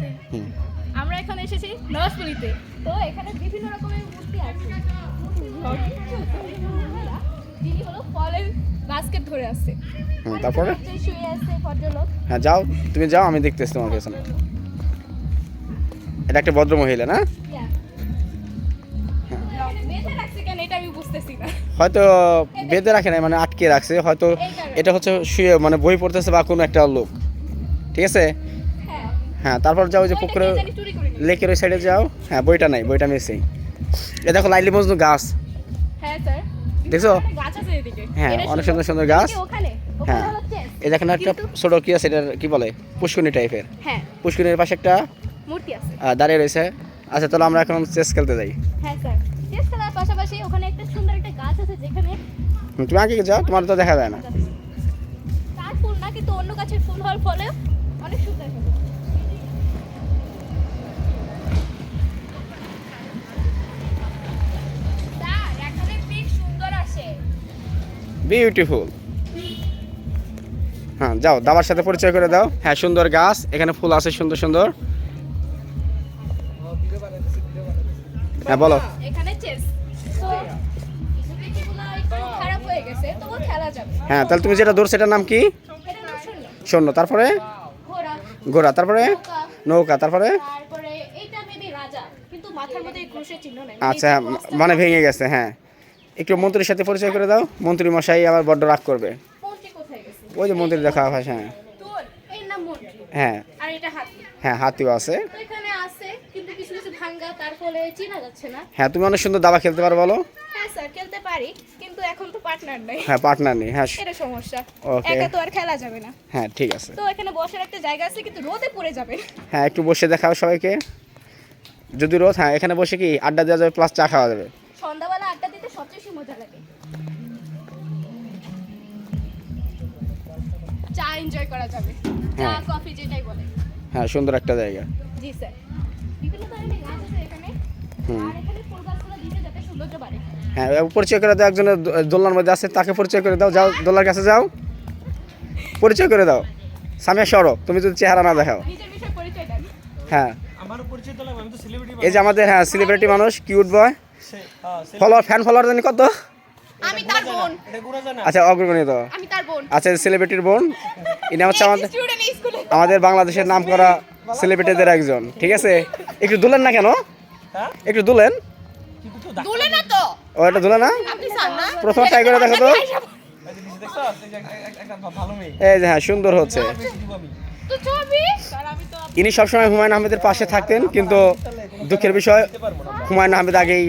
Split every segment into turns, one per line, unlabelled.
আছে। আমরা এখানে এসেছি নরসপুরিতে তো এখানে বিভিন্ন রকমের মূর্তি আছে। যিনি হলো ফলের বাস্কেট ধরে আছে।
তারপরে?
শুয়ে আছে ভদ্রলোক।
হ্যাঁ যাও তুমি যাও আমি দেখতেছি তোমার পেছনে এটা একটা ভদ্র মহিলা না?
না।
হয়তো বেঁধে রাখে নাই মানে আটকে রাখছে। হয়তো এটা হচ্ছে শুয়ে মানে বই পড়তেছে বা কোনো একটা লোক। ঠিক আছে?
হ্যাঁ
তারপর যাও যে পুকুরে। লেকের ওই সাইডে যাও। হ্যাঁ বইটা নাই বইটা মিসিং এ দেখো লাইলি মজনু গাছ।
হ্যাঁ স্যার
দেখছ?
গাছ আছে এদিকে।
হ্যাঁ অনেক
সুন্দর।
সুন্দর গাছ।
ওখানে
হ্যাঁ। এ দেখেন একটা ছোট কি আছে এটার কি বলে? পুষ্কুনি টাইপের
হ্যাঁ।
পুষ্কুনির পাশে একটা
মূর্তি আছে।
দাঁড়িয়ে রয়েছে। আচ্ছা তাহলে আমরা এখন চেস খেলতে যাই।
হ্যাঁ স্যার চেস খেলার পাশাপাশি ওখানে একটা সুন্দর একটা গাছ আছে যেখানে
তুমি আগে যাও তোমার তো দেখা যায় না।
তার ফুল না কিন্তু অন্য গাছের ফুল হওয়ার ফলে অনেক সুন্দর
বিউটিফুল হ্যাঁ যাও দাবার সাথে পরিচয় করে দাও। হ্যাঁ সুন্দর গাছ এখানে ফুল আছে সুন্দর সুন্দর। হ্যাঁ বলো।
হয়ে
তাহলে তুমি যেটা ধরছো এটার নাম কি?
শূন্য।
তারপরে?
ঘোড়া।
তারপরে?
নৌকা।
তারপরে?
নেই।
আচ্ছা মানে ভেঙে গেছে হ্যাঁ। একটু মন্ত্রীর সাথে পরিচয় করে দাও। মন্ত্রী মশাই আবার বড্ড রাগ করবে। ওই যে মন্ত্রী দেখা হয় হ্যাঁ। হ্যাঁ। হ্যাঁ হাতিও আছে। হ্যাঁ তুমি অনেক সুন্দর দাবা খেলতে পারো বলো।
হ্যাঁ খেলতে পারি কিন্তু এখন তো পার্টনার নাই।
হ্যাঁ পার্টনার নেই হ্যাঁ।
এটা সমস্যা। একা তো আর খেলা যাবে না।
হ্যাঁ ঠিক আছে।
তো এখানে বসার একটা জায়গা আছে কিন্তু রোদে পড়ে যাবে।
হ্যাঁ একটু বসে দেখাও সবাইকে। যদি রোদ হ্যাঁ এখানে বসে কি আড্ডা দেওয়া যাবে প্লাস চা খাওয়া যাবে।
সন্ধ্যাবেলা বেশি মজা লাগে। চা এনজয় করা যাবে। চা
হ্যাঁ।
কফি যেটাই বলে
হ্যাঁ সুন্দর একটা জায়গা।
জি স্যার বিভিন্ন ধরনের গাছ আছে এখানে।
হুম।
আর এখানে ফুল গাছগুলো দিতে যাতে সৌন্দর্য বাড়ে।
হ্যাঁ পরিচয় করে দাও একজনের দোলনার মধ্যে আছে তাকে পরিচয় করে দাও। যাও দোলনার কাছে যাও। পরিচয় করে দাও। সামিয়া সরো তুমি যদি চেহারা না দেখাও। হ্যাঁ।
আমার পরিচিত লাগবে আমি তো সেলিব্রিটি
এই যে আমাদের হ্যাঁ সেলিব্রিটি মানুষ cute boy follower fan follower জানি কত?
আমি তার বোন।
এটা গুড়া জানা
আচ্ছা অগ্রগণিত।
আমি তার বোন।
আচ্ছা সেলিব্রিটির বোন। ইনি হচ্ছে আমাদের আমাদের বাংলাদেশের নাম করা সেলিব্রিটিদের একজন ঠিক আছে? একটু দুলেন না কেন?
হ্যাঁ?
একটু দুলেন।
দুলে না তো।
ও এটা দুলে না?
আপনি চান না?
প্রথম ট্রাই করে দেখো তো।
এই যে
হ্যাঁ সুন্দর হচ্ছে। ইনি সবসময় হুমায়ুন আহমেদের পাশে থাকতেন কিন্তু দুঃখের বিষয় হুমায়ুন আহমেদ আগেই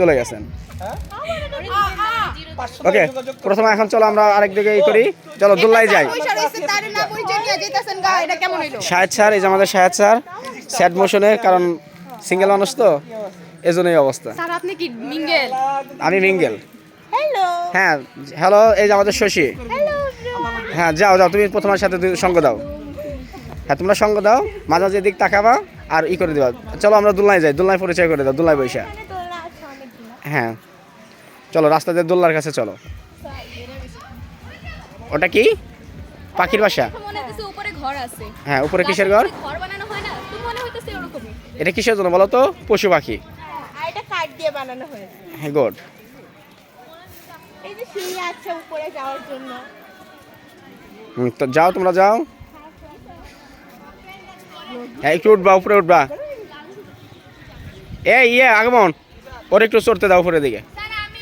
চলে গেছেন।
হ্যাঁ
ওকে প্রথমে এখন চলো আমরা আরেক দিকে ই করি। চলো দুল্লাই যাই।
তার না পরিচয় নিয়ে যেতেছেন গা এটা কেমন হইল
শাহেদ স্যার এই যে আমাদের শাহেদ স্যার স্যাড মোশনে কারণ সিঙ্গেল মানুষ তো এজন্যই অবস্থা।
স্যার আপনি
আমি মিঙ্গেল। হ্যাঁ হ্যালো এই যে আমাদের শশী। হ্যাঁ যাও যাও তুমি প্রথমার সাথে সঙ্গ দাও। হ্যাঁ তোমরা সঙ্গ দাও মাঝে মাঝে দিক তাকাবা আর ই করে দিবা। চলো আমরা দুলনায় যাই দুলনায় পরিচয় করে দাও দুলনায় বৈশা। হ্যাঁ। চলো রাস্তা দিয়ে দোল্লার কাছে চলো। ওটা কি? পাখির বাসা?
মনে হইতেছে উপরে ঘর আছে।
হ্যাঁ উপরে কিসের ঘর?
হয় মনে
এটা কিসের জন্য বলো তো? পশু পাখি।
আর এটা কাঠ দিয়ে বানানো হয়েছে।
হ্যাঁ গুড
এই যে সিঁড়ি আছে উপরে যাওয়ার জন্য।
তো যাও তোমরা যাও। হ্যাঁ একটু উঠবা। উপরে উঠবা। এই ইয়ে আগমন। ওর একটু চড়তে দাও উপরের দিকে।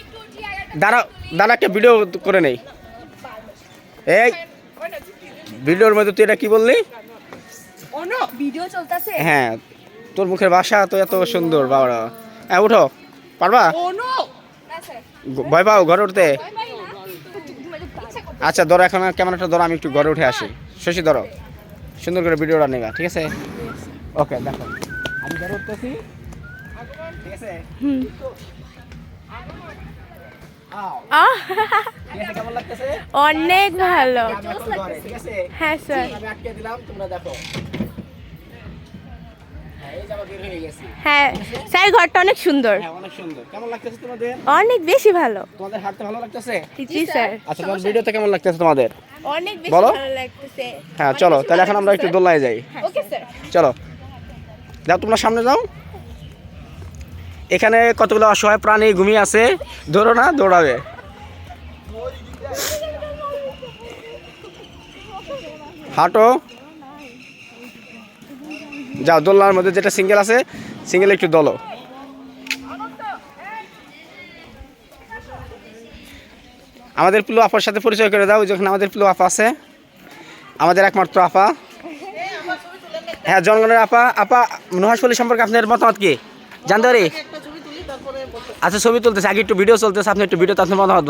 একটু একটা
দাঁড়া দাঁড়া একটা ভিডিও করে নেই। এই ভিডিওর মধ্যে তুই এটা কি বললি?
ভিডিও চলতেছে।
হ্যাঁ তোর মুখের বাসা তো এত সুন্দর বাবা হ্যাঁ উঠো। পারবা?
অন্য। না স্যার।
ভয় পাও ঘরে উঠতে? আচ্ছা ধরো এখন ক্যামেরাটা ধরো আমি একটু ঘরে উঠে আসি। শশী ধরো। সুন্দর করে ভিডিওটা নেবা ঠিক আছে? ওকে দেখো। আমি ঘরে উঠতেছি। ঠিক আছে?
অনেক ভালো। হ্যাঁ স্যার।
হ্যাঁ, হয়ে
হ্যাঁ স্যার ঘরটা অনেক সুন্দর।
হ্যাঁ অনেক
বেশি ভালো।
তোমাদের হাঁটতে ভালো লাগতেছে?
জি স্যার।
আচ্ছা তোমার ভিডিওতে কেমন লাগতেছে তোমাদের?
অনেক বেশি
বলো।
ভালো লাগতেছে।
হ্যাঁ চলো তাহলে এখন আমরা একটু দোলায় যাই।
Okay sir.
চলো। যাও তোমরা সামনে যাও। এখানে কতগুলো অসহায় প্রাণী ঘুমিয়ে আছে? ধরো না, দৌড়াবে। হাঁটো। যাও, দোলনার মধ্যে যেটা সিঙ্গেল আছে, সিঙ্গেল একটু দলো। আমাদের প্লু আপার সাথে পরিচয় করে দাও, যখন আমাদের প্লু আপা আছে। আমাদের একমাত্র আপা। হ্যাঁ জনগণের আপা। আপা নুহাসপল্লী সম্পর্কে আপনার মতামত কি? জানতে পারি? আচ্ছা ছবি তুলতেছে আগে একটু ভিডিও চলতেছে আপনি একটু ভিডিও আপনার মতামত